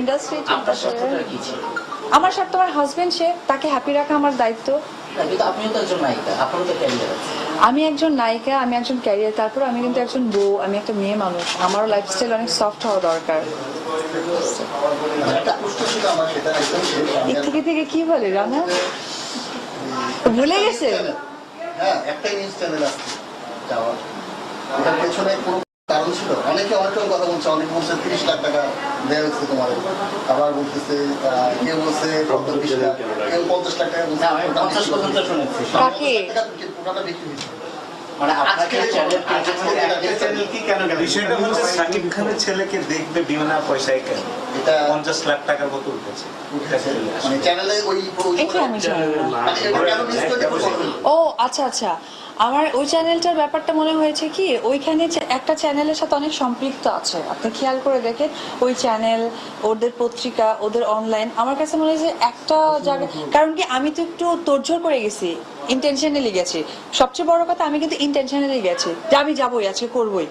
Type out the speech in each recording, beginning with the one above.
Industry আমার স্বার্থ আমার হাজবেন্ড সে তাকে হ্যাপি রাখা আমার দায়িত্ব। আমি একজন নায়িকা আমি একজন ক্যারিয়ার তারপর আমি কিন্তু একজন বউ আমি একটা মেয়ে মানুষ। আমারও লাইফস্টাইল অনেক সফট হওয়া দরকার। থেকে থেকে কি বলে রানা? ভুলে গেছে? হ্যাঁ একটাই নিউজ চ্যানেল পেছনে ছিল। অনেকে অনেক রকম কথা বলছে অনেকে বলছে তিরিশ লাখ টাকা দেওয়া হচ্ছে তোমার আবার বলতেছে কেউ বলছে পঞ্চাশ বিশ লাখ কেউ পঞ্চাশ লাখ টাকা বলছে। পঞ্চাশ পর্যন্ত শুনেছি। কাকে? বিক্রি হয়েছে। মানে সাকিব খানের ছেলেকে দেখবে বিনা পয়সায় কেন? এটা পঞ্চাশ লাখ টাকার মতো উঠেছে। মানে চ্যানেলে ওই ওই- এটা আমি জানি না। মানে? ও আচ্ছা আচ্ছা। আমার ওই চ্যানেলটার ব্যাপারটা মনে হয়েছে কি, ওইখানে একটা চ্যানেলের সাথে অনেক সম্পৃক্ত আছে। আপনি খেয়াল করে দেখেন, ওই চ্যানেল, ওদের পত্রিকা, ওদের অনলাইন আমার কাছে মনে হয় যে একটা জায়গা কারণ কি, আমি তো একটু তোড়জোড় করে গেছি ইন্টেনশনালি গেছি। সবচেয়ে বড় কথা, আমি কিন্তু ইন্টেনশনালি গেছি যে আমি যাবোই, আজকে করবোই।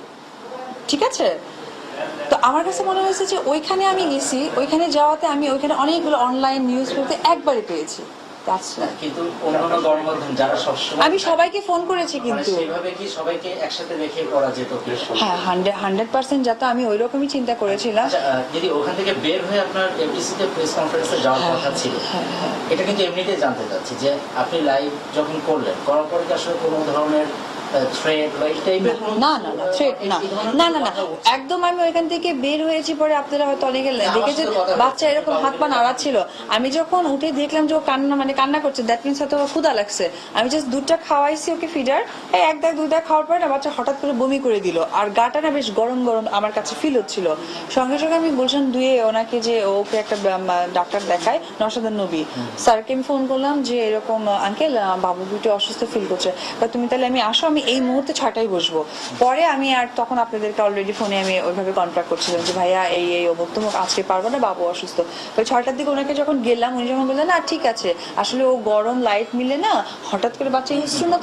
ঠিক আছে? তো আমার কাছে মনে হয়েছে যে ওইখানে আমি গেছি, ওইখানে যাওয়াতে আমি ওইখানে অনেকগুলো অনলাইন নিউজ পেতে একবারে পেয়েছি. কিন্তু অন্যান্য গণমাধ্যম যারা সবসময় আমি সবাইকে ফোন করেছি মানে কিন্তু। সেইভাবে কি সবাইকে একসাথে রেখে করা যেত হ্যাঁ হান্ড্রেড হান্ড্রেড পার্সেন্ট যাতে আমি ওই রকমই চিন্তা করেছিলাম। আচ্ছা যদি ওখান থেকে বের হয়ে আপনার এফডিসিতে প্রেস কনফারেন্সে যাওয়ার হ্যাঁ, কথা ছিল হ্যাঁ, হ্যাঁ। এটা কিন্তু এমনিতেই জানতে চাচ্ছি যে আপনি লাইভ যখন করলেন করার পরে আসলে কোনো ধরনের থ্রেড বা এই টাইপের কোনো না না না থ্রেট না না না না। একদম আমি ওইখান থেকে বের হয়েছি পরে আপনারা হয়তো অনেকে দেখেছেন বাচ্চা এরকম হাত পা নাড়াচ্ছিল আমি যখন উঠে দেখলাম যে ও কান্না মানে কান্না করছে দ্যাট মিনস হয়তো ওর লাগছে। আমি জাস্ট দুধটা খাওয়াইছি ওকে ফিডার এই এক দাগ দুই দাগ খাওয়ার পরে না বাচ্চা হঠাৎ করে বমি করে দিল। আর গাটা না বেশ গরম গরম আমার কাছে ফিল হচ্ছিল। সঙ্গে সঙ্গে আমি বলছিলাম দুয়ে ওনাকে যে ওকে একটা ডাক্তার দেখায় নসাদার নবী। স্যারকে আমি ফোন করলাম যে এরকম আঙ্কেল বাবু একটু অসুস্থ ফিল করছে। তুমি তাহলে আমি আসো আমি এই মুহূর্তে ছয়টায় বসবো। পরে আমি আর তখন আপনাদেরকে অলরেডি ফোনে আমি ওইভাবে কন্ট্যাক্ট করছিলাম যে, ভাইয়া, এই এই অমুক তমুক আজকে পারব না, বাবু অসুস্থ। ওই ছটার দিকে ওনাকে যখন গেলাম, উনি যখন বললেন, না, ঠিক আছে। আসলে ও গরম লাইট মিলে না, হঠাৎ করে বাচ্চা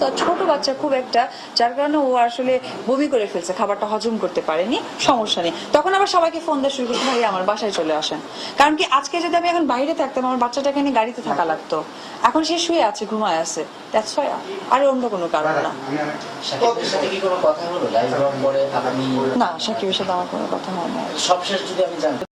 আর ছোট বাচ্চা খুব একটা, যার কারণে ও আসলে বমি করে ফেলছে, খাবারটা হজম করতে পারেনি, সমস্যা নেই। তখন আবার সবাইকে ফোন দেওয়া শুরু করছি ভাই আমার বাসায় চলে আসেন। কারণ কি, আজকে যদি আমি এখন বাইরে থাকতাম, আমার বাচ্চাটাকে নিয়ে গাড়িতে থাকা লাগতো। এখন সে শুয়ে আছে, ঘুমায় আছে। আর অন্য কোনো কারণ না। সাকিবের সাথে কি কোনো কথা হলো? লাইভ পরে আপনি না সাকিবের সাথে আমার কোনো কথা হয় না সবশেষ যদি আমি জানতে